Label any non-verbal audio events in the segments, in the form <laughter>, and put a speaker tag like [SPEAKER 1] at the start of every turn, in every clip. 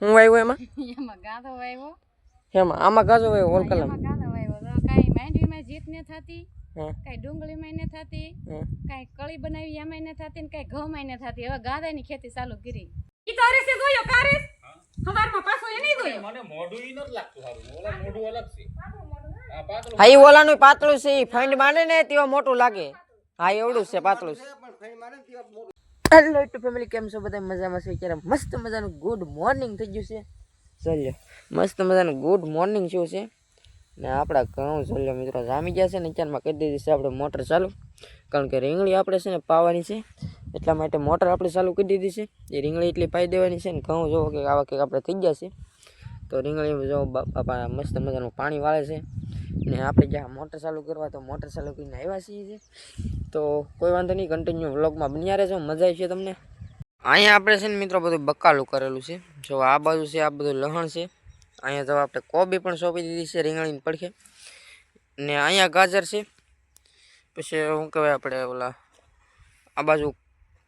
[SPEAKER 1] હું વાવ્યું એમાં?
[SPEAKER 2] એમાં ગાધો વાવ્યો
[SPEAKER 1] એમાં આમાં ગાજો વાવ્યો ઓલકલમ
[SPEAKER 2] એમાં ગાધો વાવ્યો તો કાંઈ માંડવીમાં જીત ને થતી કઈ ડુંગળીમાં ને થતી કાંઈ કળી બનાવી એમાં ને થતી ને કાંઈ ઘઉંમાં ને થતી. હવે ગાધાની ખેતી ચાલુ કરી. ઈ તો અરે જોયો કારેસ? સવારમાં પાછો એને જોયો.
[SPEAKER 3] મને મોઢું ઈ નથી લાગતું સારું ઓલા મોઢું અલગ છે. હા
[SPEAKER 1] ઓલાનું પાતળું છે ઈ ફંડ મારે ને તેવા મોટું લાગે. હા એવડું છે પાતળું છે. હેલો ટુ ફેમિલી કેમ છો? બધા મજામાં છે? અત્યારે મસ્ત મજાનું ગુડ મોર્નિંગ થઈ ગયું છે. ચાલ્યો. મસ્ત મજાનું ગુડ મોર્નિંગ શું છે? ને આપણા ઘઉં ચાલ્યો મિત્રો જામી ગયા છે ને અત્યારમાં કરી દીધી છે આપણે મોટર ચાલુ. કારણ કે રીંગણી આપણે છે ને પાવાની છે. એટલા માટે મોટર આપણે ચાલુ કરી દીધી છે. એ રીંગણી એટલી પાઈ દેવાની છે ને ઘઉં જોવો કે આવા કંઈક આપણે થઈ ગયા છે. તો રીંગણી જો બાપા મસ્ત મજાનું પાણી વાળે છે. ને આપણે જ્યાં મોટર ચાલુ કરવા તો મોટર ચાલુ કરીને આવ્યા છીએ છે તો કોઈ વાંધો નહીં કન્ટિન્યુ વ્લોગમાં બન્યા રહેશો મજા આવશે તમને. અહીંયા આપણે છે ને મિત્રો બધું બકાલું કરેલું છે. જો આ બાજુ છે, આ બધું લહણ છે. અહીંયા તો આપણે કોબી પણ સોંપી દીધી છે, રીંગણીની પડખે. ને અહીંયા ગાજર છે. પછી શું કહેવાય આપણે ઓલા, આ બાજુ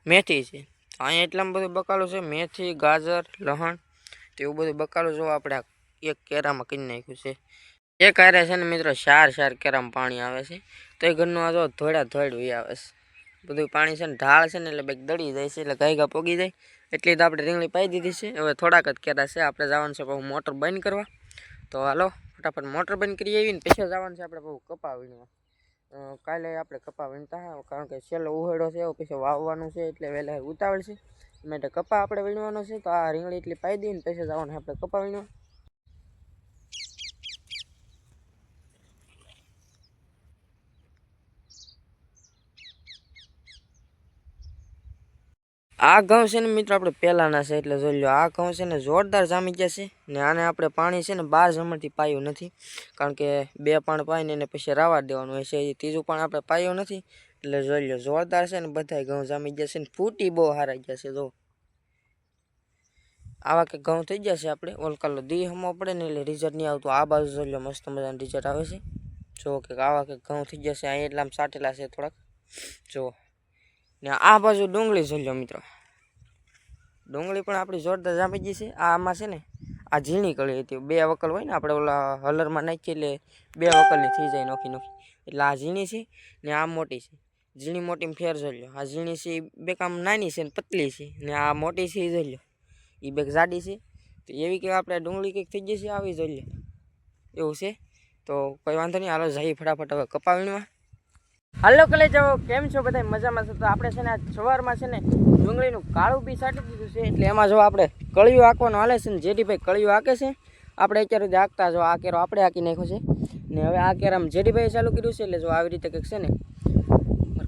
[SPEAKER 1] મેથી છે. અહીંયા એટલામાં બધું બકાલું છે, મેથી, ગાજર, લહણ તેવું બધું બકાલું જોવા આપણે એક કેરામાં કરી નાખ્યું છે. એક હારે છે ને મિત્રો શાર શાર કેરમ પાણી આવે છે. તો એ ઘરનું આ જો ધોળા ધોળ વી આવે છે. બધું પાણી છે ને ઢાળ છે ને એટલે બેગ દળી જાય છે એટલે ગાય ગા પોગી જાય. એટલી તો આપણે રીંગણી પાઈ દીધી છે. હવે થોડાક જ કેરા છે. આપણે જવાનું છે બહુ મોટર બંધ કરવા. તો હાલો, ફટાફટ મોટર બંધ કરી આવીને પછી જવાનું છે આપણે બહુ કપા વીણવા. કાલે આપણે કપા વીણતા કારણ કે છેલ્લો ઉહેડો છે, એવો પછી વાવવાનું છે એટલે વહેલા ઉતાવળ છે. એ માટે કપા આપણે વીણવાનો છે. તો આ રીંગણી એટલી પાઈ દઈને પછી જવાનું આપણે કપા વીણવા. આ ઘઉં છે ને મિત્રો આપણે પહેલાંના છે, એટલે જોઈ લો, આ ઘઉં છે ને જોરદાર જામી ગયા છે ને આને આપણે પાણી છે ને બાર જમણથી પાયું નથી, કારણ કે બે પાણ પાઈને એને પછી રાવા દેવાનું હોય છે, એ ત્રીજું પાણ આપણે પાયું નથી, એટલે જોઈ લો, જોરદાર છે ને બધાય ઘઉં જામી ગયા છે ને ફૂટી બહુ હારા ગયા છે, જો. આવા કે ઘઉં થઈ ગયા છે આપણે ઓલકાલો દી હમો પડે ને એટલે રિઝલ્ટ નહીં આવતું. આ બાજુ જોઈ લો, મસ્ત મજાનું રિઝલ્ટ આવે છે. જો કે આવા કે ઘઉં થઈ ગયા છે અહીં એટલા સાટેલા છે થોડાક. જો. ને આ બાજુ ડુંગળી જોઈ લો મિત્રો. ડુંગળી પણ આપણી જોરદાર જામી ગઈ છે. આ આમાં છે ને, આ ઝીણી કળી હતી. બે વકલ હોય ને, આપણે ઓલા હલરમાં નાખીએ એટલે બે વકલની થઈ જાય નોખી નોખી. એટલે આ ઝીણી છે ને આ મોટી છે. ઝીણી મોટીમાં ફેર જોઈ લો આ ઝીણી છે બે કામ નાની છે ને પતલી છે. ને આ મોટી છે એ જોઈ લો એ બે જાડી છે. તો એવી કે આપણે ડુંગળી કંઈક થઈ જશે આવી જોઈ લો એવું છે? તો કોઈ વાંધો નહીં. હાલો, જઈએ ફટાફટ હવે કપા હાલો કલે જાઓ કેમ છો? બધા મજામાં છો? તો આપણે છે ને, આ સવારમાં છે ને ડુંગળીનું કાળું બી સાટી દીધું. છે. એટલે એમાં જો આપણે કળિયું હાંકવાનું હાલે છે ને, જેડીભાઈ કળિયું હાંકે છે, આપણે અત્યારે સુધી હાંકતા જો આ કેરો આપણે હાંકી નાખ્યો છે. ને હવે આ કેરામ જેડીભાઈ ચાલુ કર્યું છે, એટલે જો આવી રીતે કંઈક છે ને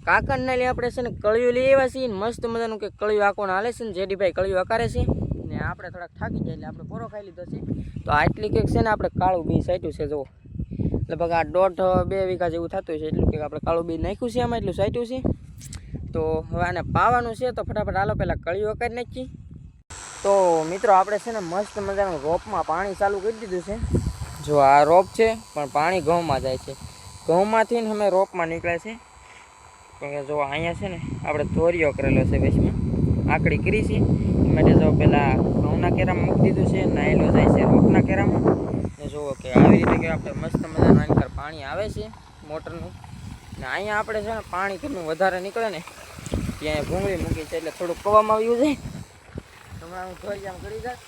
[SPEAKER 1] કાકાને લઈ આપણે છે ને કળિયું લઈ આવ્યા છીએ મસ્ત મજાનું કંઈક કળિયું હાંકવાનું હાલે છે ને, જેડીભાઈ કળિયું હકારે છે. ને આપણે થોડાક થાકી જાય એટલે આપણે પોરો ખાઈ લીધો છે. તો આટલી કંઈક છે ને આપણે કાળું બી સાટ્યું છે જો લગભગ આ દોઢ બે વીઘા જેવું થતું છે, એટલું કંઈક આપણે કાળું બી નાખ્યું છે આમાં, એટલું સાટ્યું છે. તો હવે આને પાવાનું છે તો ફટાફટ હાલો પહેલાં કળીઓ કરી નાખી તો મિત્રો, આપણે છે ને મસ્ત મજાનું રોપમાં પાણી ચાલુ કરી દીધું છે. જો આ રોપ છે, પણ પાણી ઘઉંમાં જાય છે. ઘઉંમાંથી ને અમે રોપમાં નીકળે છે. કારણ કે જો અહીંયા છે ને, આપણે ધોરિયો કરેલો છે વેચમાં આકડી કરી છે. માટે જો પહેલાં ઘઉંના કેરામાં મૂકી દીધું છે, નાયેલો જાય છે રોપના કેરામાં. ને જુઓ કે આવી રીતે કે આપણે મસ્ત મજાનું આની પાણી આવે છે, મોટરનું. ને અહીંયા આપણે છે ને પાણી ઘરનું વધારે નીકળે ને ત્યાં ભૂંગળી મૂકી છે એટલે થોડુંક કવામાં આવ્યું છે. હમણાં હું ધોરિયામાં કરી જાય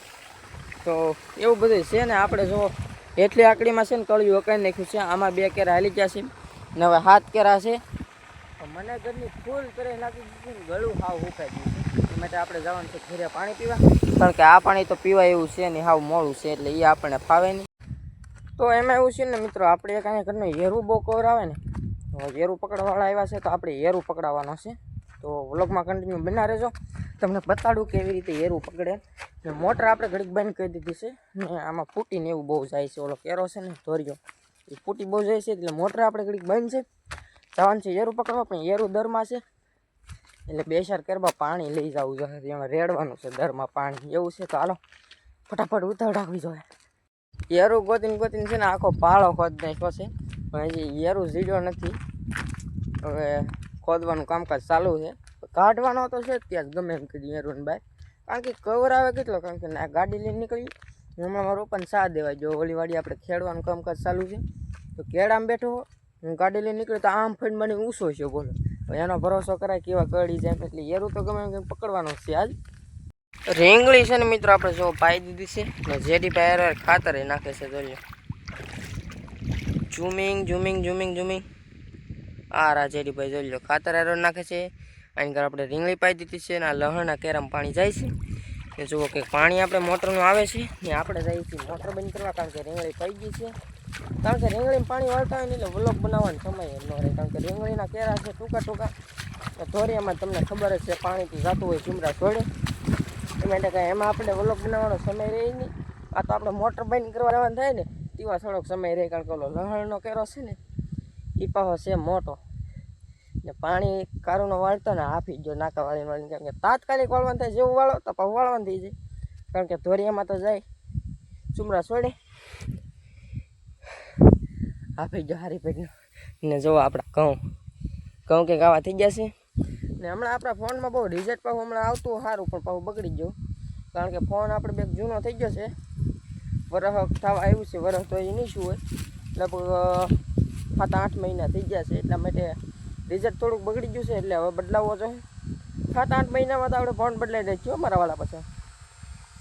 [SPEAKER 1] તો એવું બધું છે ને આપણે જો એટલી આકડીમાં છે ને કળિયું હકાઈ નાખ્યું છે. આમાં બે કેરા હાલી ગયા છે. ને હવે હાથ કેરા છે. મને ઘરની ફૂલ કરે લાગી દીધું ને ગળું હાવ હુકાઈ ગયું છે. માટે આપણે જવાનું છે ઘરે પાણી પીવા. કારણ કે આ પાણી તો પીવાય એવું છે ને હાવ મોડું છે એટલે એ આપણને ફાવે નહીં. તો એમાં એવું છે ને મિત્રો, આપણે એક અહીંયા ઘરનું હેરું બહુ કવર આવે ને હેરું પકડવાવાળા આવ્યા છે, તો આપણે હેરું પકડાવવાનો છે. તો વ્લોગમાં કન્ટિન્યુ બના રહેજો. તમને બતાડું કેવી રીતે હેરું પકડે. ને મોટર આપણે ઘડીક બંધ કરી દીધી છે. ને આમાં ફૂટીને એવું બહુ જાય છે. ઓલો કેરો છે ને, ધોર્યો. એ ફૂટી બહુ જાય છે, એટલે મોટર આપણે ઘડીક બંધ છે. જવાનું છે હેરું પકડવા, પણ હેરું દરમાં છે. એટલે બે ચાર કરવા પાણી લઈ જવું જોઈએ એમાં રેડવાનું છે દરમાં પાણી. એવું છે, તો હાલો. ફટાફટ ઉતાવળાવી જોઈએ. હેરું ગોતીને ગોતીને છે ને આખો પાળો ખોદ નાખ્યો છે. પણ હજી યેરું ઝીડ્યો નથી. હવે ખોદવાનું કામકાજ ચાલુ છે. કાઢવાનો તો છે ત્યાં ગમે એમ કરી યેરું બાય કારણ કે કવર આવે કેટલો, કારણ કે ના ગાડી લઈને નીકળી હમણાં મારો પણ સાથ દેવાય. જો ઓલી આપણે ખેડવાનું કામકાજ ચાલુ છે, તો કેળામાં બેઠો હું ગાડી લઈને નીકળ્યો તો આમ ફઈને મને ઊંસો છે બોલો. એનો ભરોસો કરાય કેવા કરડી જાય એટલે એરું તો ગમે એમ પકડવાનો છે આજ રેંગળી છે ને મિત્રો, આપણે જો પાઈ દીધી છે, ને જેડી પાયર ખાતર નાખે છે, જોઈ ઝૂમિંગ ઝૂમિંગ ઝૂમિંગ ઝૂમિંગ. આ રાજેડી ભાઈ જોઈ લો, ખાતર એરો નાખે છે. આની ઘર આપણે રીંગણી પાઈ દીધી છે ને આ લહણના કેરામાં પાણી જાય છે. ને જુઓ કે પાણી આપણે મોટરનું આવે છે ને આપણે જઈએ છીએ મોટર બંધ કરવા કારણ કે રીંગણી પાઈ ગઈ છે. કારણ કે રીંગણીમાં પાણી વાળતા હોય ને એટલે વ્લોગ બનાવવાનો સમય ન રહે. કારણ કે રીંગણીના કેરા છે ટૂંકા ટૂંકા. ધોરિયામાં તમને ખબર જ છે પાણીથી જતું હોય ચુમરા છોડે. એ માટે કાંઈ એમાં આપણે વ્લોગ બનાવવાનો સમય રહે નહીં. આ તો આપણે મોટર બંધ કરવા જવાનું થાય ને. તેવા થોડોક સમય રહે, કારણ કે ઓલો લહણનો કેરો છે ને એ પાહો છે મોટો. ને પાણી કારુનો વાળતો ને હાફી જો નાકા વાળી વાળીને, કારણ કે તાત્કાલિક વાળવાનું થાય જેવું વાળો, તો પાછું વાળવાનું થઈ જાય. કારણ કે ધોરિયામાં તો જાય ચુમરા છોડે. હાફી જો હારી પેટનો ને જો આપણા ઘઉં. ઘઉં કે ગાવા થઈ છે. ને હમણાં આપણા ફોનમાં બહુ રિઝલ્ટ પાછું હમણાં આવતું સારું પણ પાછું બગડી ગયું. કારણ કે ફોન આપણે બે જૂનો થઈ ગયો છે. વરસ થવા આવ્યું છે, વરહ તો એ નહીં શું હોય. લગભગ સાત, આઠ મહિના થઈ ગયા છે, એટલા માટે રિઝલ્ટ થોડુંક બગડી ગયું છે, એટલે હવે બદલાવવો જોઈએ સાત, આઠ મહિનામાં તો આપણે ફોન બદલાઈ દઈએ છીએ મારા વાળા પાસે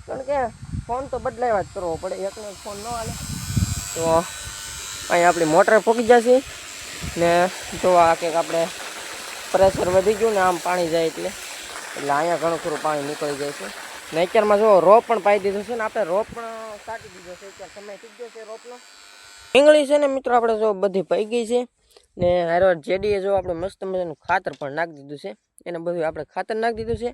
[SPEAKER 1] કારણ કે ફોન તો બદલાવ્યા જ કરવો પડે, એકનો એક ફોન ન હાલે. તો અહીં આપણી મોટર ફૂકી જશે ને જો આ કંઈક આપણે પ્રેશર વધી ગયું ને આમ પાણી જાય એટલે. એટલે અહીંયા ઘણું ખરું પાણી નીકળી જાય છે. ને અત્યારમાં જો રોપ પણ પાઈ દીધો છે ને આપણે રોપ પણ કાઢી દીધો છે. અત્યારે સમય થઈ ગયો છે રોપનો. રીંગણી છે ને મિત્રો આપણે જો બધી પાઈ ગઈ છે ને હારો જેડીએ જો આપણે મસ્ત મજાનું ખાતર પણ નાખી દીધું છે. એને બધું આપણે ખાતર નાખી દીધું છે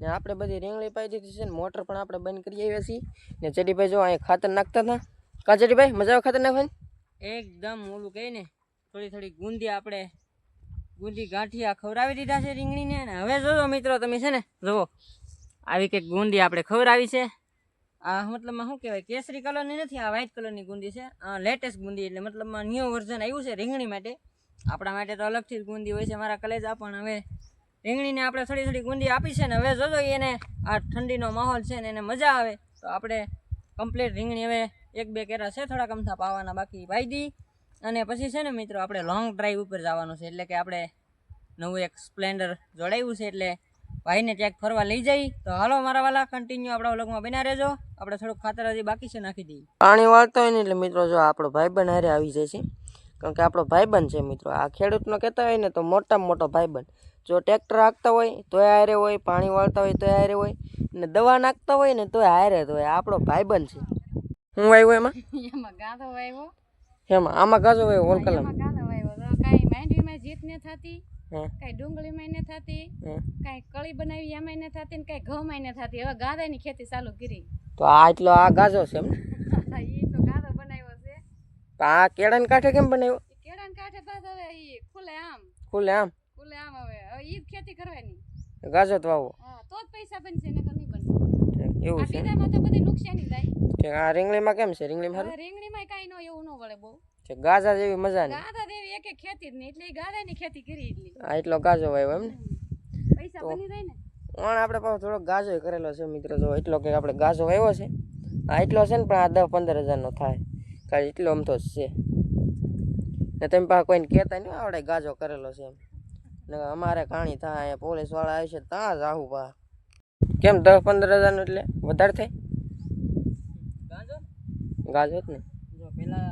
[SPEAKER 1] ને આપણે બધી રીંગણી પાઈ દીધી છે ને મોટર પણ આપણે બંધ કરી આવ્યા છીએ. ને જેડીભાઈ જો અહીંયા ખાતર નાખતા હતા. કા જેડીભાઈ, મજા આવે ખાતર નાખવાની? એકદમ ઓલું કહે ને, થોડી થોડી ગુંદી આપણે ગુંદી ગાંઠિયા ખવડાવી દીધા છે રીંગણીને. અને હવે જોજો મિત્રો તમે છે ને, જુઓ. આવી કંઈક ગુંદી આપણે ખવડાવી છે? આ મતલબમાં શું કહેવાય? કેસરી કલરની નથી, આ વ્હાઇટ કલરની ગુંદી છે. લેટેસ્ટ ગુંદી એટલે મતલબમાં ન્યૂ વર્ઝન આવ્યું છે રીંગણી માટે. આપણા માટે તો અલગથી જ ગુંદી હોય છે મારા કલેજા, પણ હવે રીંગણીને આપણે થોડી થોડી ગુંદી આપી છે ને હવે જોજો એને આ ઠંડીનો માહોલ છે ને એને મજા આવે. તો આપણે કમ્પ્લીટ રીંગણી હવે એક બે કેરા છે થોડા કમથા પાવાના બાકી વાઈ દી. અને પછી છે ને મિત્રો, આપણે લોંગ ડ્રાઈવ ઉપર જવાનું છે. એટલે કે આપણે નવું એક સ્પ્લેન્ડર જોડાયું છે એટલે ભાઈને ક્યાંક ફરવા લઈ જઈ તો હાલો મારા વાલા કન્ટિન્યુ આપણા વ્લોગમાં બના રહેજો. આપણે થોડુંક ખાતર હજી બાકી છે નાખી દઈએ. પાણી વાળતા હોય ને એટલે મિત્રો જો આપણો ભાઈબંધ હારે આવી જાય છે. કારણ કે આપણો ભાઈબંધ છે મિત્રો. આ ખેડૂતનો કહેતા હોય ને તો મોટામાં મોટો ભાઈબંધ. જો ટ્રેક્ટર હાંકતા હોય તોય હારે હોય પાણી વાળતા હોય તોય હારે હોય ને દવા નાખતા હોય ને તોય હારે હોય. આપણો ભાઈબંધ છે. હું આવ્યો એમાં?
[SPEAKER 2] એમાં ગાધો વાવ્યો
[SPEAKER 1] એમાં? આમાં ગાંધો હોય ઓલ કલમ.
[SPEAKER 2] ગાધો તો કાંઈ માંડવીમાં જીત ને થતી? કાંઈ ડુંગળી મહિને થતી કઈ કળી બનાવી એમાં ને થતી ને કઈ ઘઉંમાં મહિને થતી. હવે ગાધાની ખેતી ચાલુ કરી.
[SPEAKER 1] તો આ એટલો આ ગાજો છે એમ ને? <laughs>
[SPEAKER 2] તો ગાધો બનાવ્યો છે.
[SPEAKER 1] તો આ કેળાને કાંઠે કેમ બનાવ્યો?
[SPEAKER 2] કેળાન કાંઠે પાછ હવે ઈ ખુલે આમ.
[SPEAKER 1] ખુલે આમ?
[SPEAKER 2] ખુલે આમ હવે. હવે ઈ ખેતી કરવાની.
[SPEAKER 1] ગાજો તો આવો.
[SPEAKER 2] હા તો જ પૈસા બનશે નકર નહીં બનશે
[SPEAKER 1] એવું છે
[SPEAKER 2] આ તો બધી નુકસાની થાય
[SPEAKER 1] આ રીંગણીમાં કેમ છે? રીંગણીમાં
[SPEAKER 2] રીંગણી રીંગણીમાં કઈ નો એવું ન વળે બહુ.
[SPEAKER 1] છે ગાજા જેવી મજા નહીં.
[SPEAKER 2] ગાજા દેવી એક ખેતી જ નહીં એટલે ગાજા ની ખેતી કરી એટલી
[SPEAKER 1] આ એટલો ગાજો વાવ્યો એમ ને.
[SPEAKER 2] પૈસા બની જાય ને.
[SPEAKER 1] પણ આપણે પાછો થોડો ગાજો કરેલો છે મિત્રો જો એટલો કે આપણે ગાજો વાવ્યો છે. આ એટલો છે ને પણ આ દસ પંદર હજારનો થાય. કારણ એટલો આમ તો જ છે. ને તમે પાસે કોઈને કહેતા નહીં આવડે ગાજો કરેલો છે એમ. ને અમારે કાણી થાય અહીંયા પોલીસવાળા આવે છે ત્યાં જ આવું પા કેમ દસ પંદર હજારનું એટલે વધારે થાય?
[SPEAKER 4] ગાજો?
[SPEAKER 1] ગાજો જ ને.
[SPEAKER 4] જો પેલા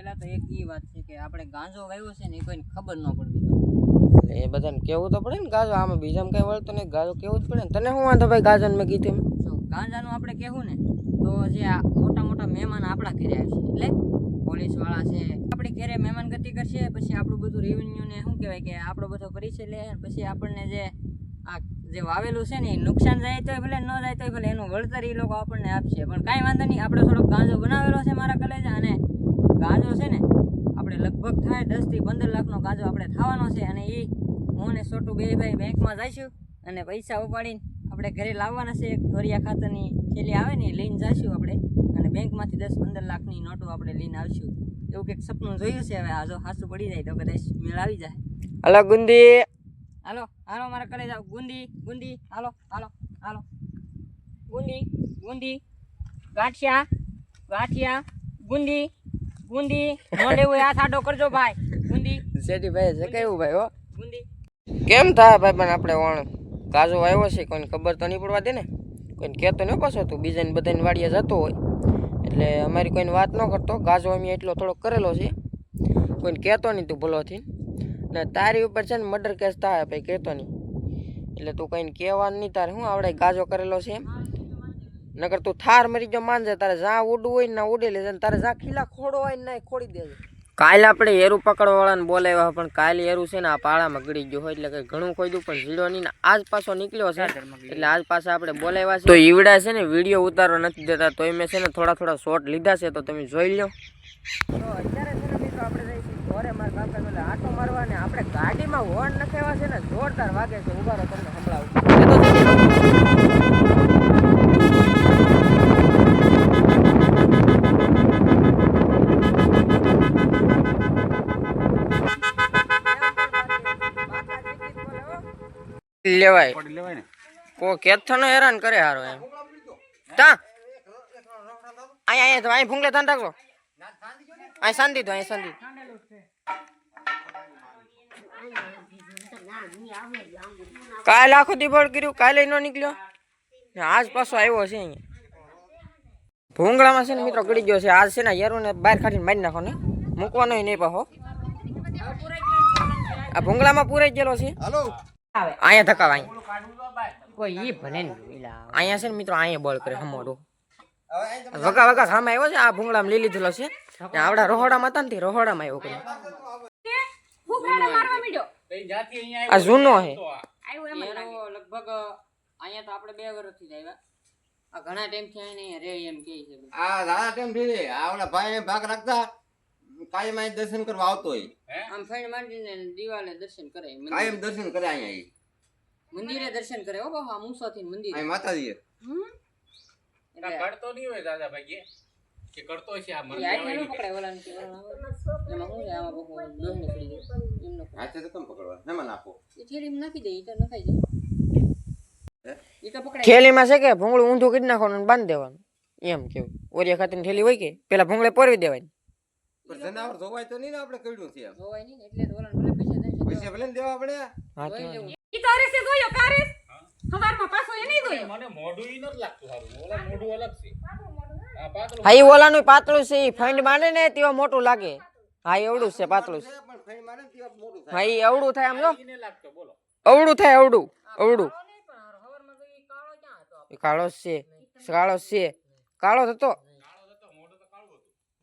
[SPEAKER 4] પેલા તો એક ઈ વાત છે કે આપણે ગાંજો વાવ્યો છે ને એ કોઈને ખબર ન પડવી
[SPEAKER 1] એટલે એ બધાને કેવું તો પડે ને ગાજો? આમાં બીજામાં કઈ વળતો નહીં. ગાજો કેવું જ પડે ને? તને શું વાંધો ભાઈ ગાજોને મેં કીધું
[SPEAKER 4] ગાંજાનું આપણે કહેવું ને તો જે આ મોટા મોટા મહેમાન આપણા ઘરે આવશે એટલે પોલીસવાળા છે આપણી ઘરે મહેમાન ગતિ કરશે પછી આપણું બધું રેવન્યુ ને શું કહેવાય કે આપણો બધો પરિચય લે પછી આપણને જે આ જે વાવેલું છે ને એ નુકસાન જાય તો ભલે ન જાય તો ભલે એનું વળતર એ લોકો આપણને આપશે. પણ કાંઈ વાંધો નહીં આપણે થોડોક ગાંજો બનાવેલો છે મારા કલેજા અને ગાંજો છે ને આપણે લગભગ થાય દસથી પંદર લાખનો ગાંજો આપણે થવાનો છે અને એ હું અને છોટું બે ભાઈ બેંકમાં જઈશું અને પૈસા ઉપાડીને આપણે ઘરે લાવવાના છે. એક ઘોરિયા ખાતરની થેલી આવે ને એ લઈને જઈશું આપણે અને બેંકમાંથી દસ પંદર લાખની નોટો આપણે લઈને આવશું. એવું કંઈક સપનું જોયું છે હવે આ જો હાસું પડી જાય તો કદાચ મેળ આવી જાય.
[SPEAKER 1] હલો ગુંદી.
[SPEAKER 4] હાલો હાલો મારા કરે જાવ ગુંદી ગુંદી હાલો હાલો હાલો. ગુંદી ગુંદી. ગાંઠિયા ગાંઠિયા ગુંદી. નો લેવું હોય હાથ સાડો કરજો ભાઈ. બુંદી
[SPEAKER 1] શેઠી ભાઈ કેવું ભાઈ હો?
[SPEAKER 4] બુંદી
[SPEAKER 1] કેમ થાય ભાઈ પણ આપણે વણ? ગાજો આવ્યો છે કોઈને ખબર તો નહીં પડવા દે ને. કોઈને કહેતો નહીં પાછો તું બીજાને બધાને વાડીએ જતો હોય. એટલે અમારી કોઈને વાત ન કરતો ગાજો અમે એટલો થોડોક કરેલો છે. કોઈને કહેતો નહીં તું ભૂલોથી. ને તારી ઉપર છે ને મર્ડર કેસ થાય ભાઈ કહેતો નહીં. એટલે તું કંઈને કહેવાનું નહીં તારે શું આવડે ગાજો કરેલો છે એમ? નકર તું થાર મરી જો માનજે તારે જ્યાં ઉડવું હોય ને ઉડી લેજે તારે જ્યાં ખીલા ખોડો હોય ને ખોડી દેજે. કાલે આપણે એરું પકડવાવાળાને બોલાવ્યા પણ કાલે એરું છે ને આ પાળામાં ગળી ગયો હોય એટલે કંઈ ઘણું ખોદ્યું પણ ઝીડો નહીં ને આજ પાછો નીકળ્યો છે એટલે આજ પાછા આપણે બોલાવ્યા છે. તો ઈવડા છે ને વીડિયો ઉતારવા નથી દેતા તો મેં છે ને થોડા થોડા શોર્ટ લીધા છે તો તમે જોઈ લો તો અત્યારે છે ને મિત્રો આપણે જઈશું ઘરે મારા કાકા એટલે આટો મારવા ને આપણે ગાડીમાં હોર્ન નખાવ્યા છે ને જોરદાર વાગે છે ઊભા રહો તમને સંભળાવું. લેવાય.
[SPEAKER 3] પડી લેવાય ને
[SPEAKER 1] કો કેથનો હેરાન કરે હારો એમ. તા. અહીંયા અહીંયા તો અહીં ભૂંગલે ધ્યાન રાખજો. અહીં શાંતિ તો અહીં શાંતિ કાલ આખો દીપડ કર્યું કાલે ન નીકળ્યો. ને આજ પાછો આવ્યો છે અહીંયા. ભૂંગળામાં છે ને મિત્રો ગળી ગયો છે. આજ છે ને યારું ને બહાર કાઢીને મારી નાખો ને. મૂકવાનો નહીં પાછો. આ ભૂંગળામાં પૂરાઈ ગયેલો છે. અહીંયા ધક્કા અહીંયા
[SPEAKER 4] કોઈ ઈ ભલે ને
[SPEAKER 1] અહીંયા છે ને મિત્રો અહીંયા બોલ કરે હમોડું. વગા વગા સામે આવ્યો છે આ ભૂંગળામાં લઈ લીધેલો છે. ને આવડા રોહોડામાં હતા ને રોહોડામાં આવ્યો કરે આ જૂનો.
[SPEAKER 4] એનો લગભગ અહીંયા તો આપણે બે વર્ષથી આવ્યા. આ ઘણા ટાઈમથી અહીંયા રે એમ કહે છે
[SPEAKER 5] આ દાદા ટાઈમથી આ ઓલા ભાઈ ભાગ રાખતા. કાયમ અહીં દર્શન કરવા આવતો હોય.
[SPEAKER 4] આમ ફેણ માંડીને દિવાલે દર્શન કરે મંદિર-
[SPEAKER 5] કાયમ દર્શન કરે અહીંયા ઈ.
[SPEAKER 4] મંદિરે દર્શન કરે હો બાપા મૂસોથી મંદિર.
[SPEAKER 5] અહીં માતાજી
[SPEAKER 2] હમ?
[SPEAKER 3] ના કરતો નહીં હોય દાદા ભાઈ કે કરતો છે આ મને
[SPEAKER 4] એ આઠે નો પકડાય ઓલાને કે ઓલા આવે. એમાં શું છે આમાં બહુ દોહને પડી જાય એમનો
[SPEAKER 5] હાથે તો કેમ પકડવા? હેમાં નાખો.
[SPEAKER 4] એ થેલીમાં નાખી દે એ તો નખાઈ જાય. એ તો પકડાય.
[SPEAKER 1] થેલીમાં છે કે ભૂંગળું ઊંધું કરી નાખવાનું અને બાંધી દેવાનું. એમ કેવું. ઓરિયા ખાતરની થેલી હોય કે પેલા ભૂંગળે પોરવી દેવાની.
[SPEAKER 5] પણ જનાવર ધોવાય તો નહીં ને આપણે કર્યું છે
[SPEAKER 4] જોવાય નહીં એટલે ધોરણ ભલે પૈસા દર્શન
[SPEAKER 5] પૈસા ભલે દેવા પડે.
[SPEAKER 1] હા
[SPEAKER 2] ઈ તારે છે જોયો કારે હવારમાં પાછો એ નહીં જોયો
[SPEAKER 3] મને મોઢું ઈ નથી લાગતું સારું ઓલા મોઢું અલગ છે.
[SPEAKER 1] હા એ ઓલાનું પાતળું છે એ ફંડ માંડે ને તેવા મોટું લાગે. હા એ એવડું છે પાતળું છે.
[SPEAKER 5] પણ ફેણ મારે ને તેવા મોટું થાય.
[SPEAKER 1] હા એ અવડું થાય આમ જો
[SPEAKER 3] ઈને લાગતો બોલો.
[SPEAKER 1] અવડું થાય અવડું અવડું
[SPEAKER 4] કાળો ક્યાં
[SPEAKER 1] કાળો છે કાળો જ છે. કાળો થતો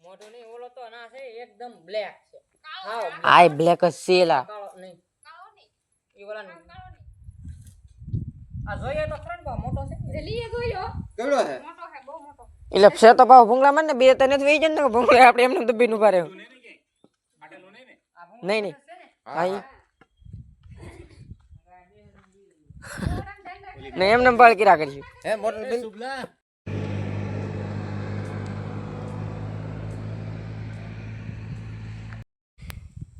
[SPEAKER 4] મોઢું નહીં તો ના છે એકદમ બ્લેક છે. હાવ
[SPEAKER 1] આય બ્લેક જ છે લા
[SPEAKER 4] કાળો નહીં. એ ઓલા આ જોઈએ તો ખરો ને બા મોટો છે.
[SPEAKER 2] જલીએ જોયો.
[SPEAKER 5] કેવડો છે?
[SPEAKER 2] મોટો છે બહુ મોટો.
[SPEAKER 1] એટલે છે તો ભાવ ભૂંગળા માં ને બે તને જ વહી જાય ને ભૂંગળા આપણે એમને દબીને ઊભા રહ્યો
[SPEAKER 3] ફાટેલું નહીં ને
[SPEAKER 1] નહીં નહીં. હા. ઈ. ને એમને બાળ કિરા કરશું
[SPEAKER 5] હે મોટર બેન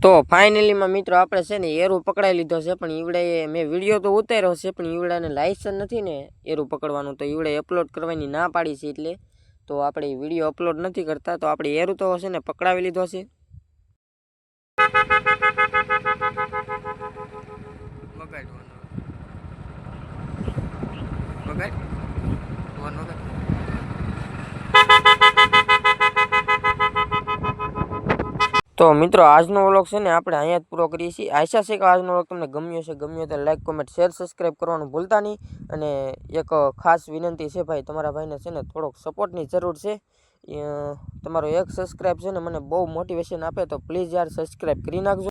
[SPEAKER 1] તો ફાઇનલીમાં મિત્રો આપણે છે ને એરું પકડાઈ લીધો છે, પણ ઈવડાએ મેં વીડિયો તો ઉતાર્યો છે, પણ ઈવડાને લાઇસન્સ નથી ને એરું પકડવાનું, તો ઈવડાએ અપલોડ કરવાની ના પાડી છે એટલે. તો આપણે વીડિયો અપલોડ નથી કરતા, તો આપણે એરું તો છે ને પકડાવી લીધો છે. તો મિત્રો, આજનો વ્લોગ છે ને આપણે અહીંયા જ પૂરો કરીએ છીએ. આશા છે કે આજનો વ્લોગ તમને ગમ્યો છે ગમ્યો તો લાઈક, કોમેન્ટ, શેર સબસ્ક્રાઈબ કરવાનું ભૂલતા નહીં. અને એક ખાસ વિનંતી છે ભાઈ, તમારા ભાઈને છે ને થોડોક સપોર્ટની જરૂર છે. તમારો એક સબસ્ક્રાઈબ છે ને મને બહુ મોટિવેશન આપે તો પ્લીઝ યાર સબસ્ક્રાઈબ કરી નાખજો.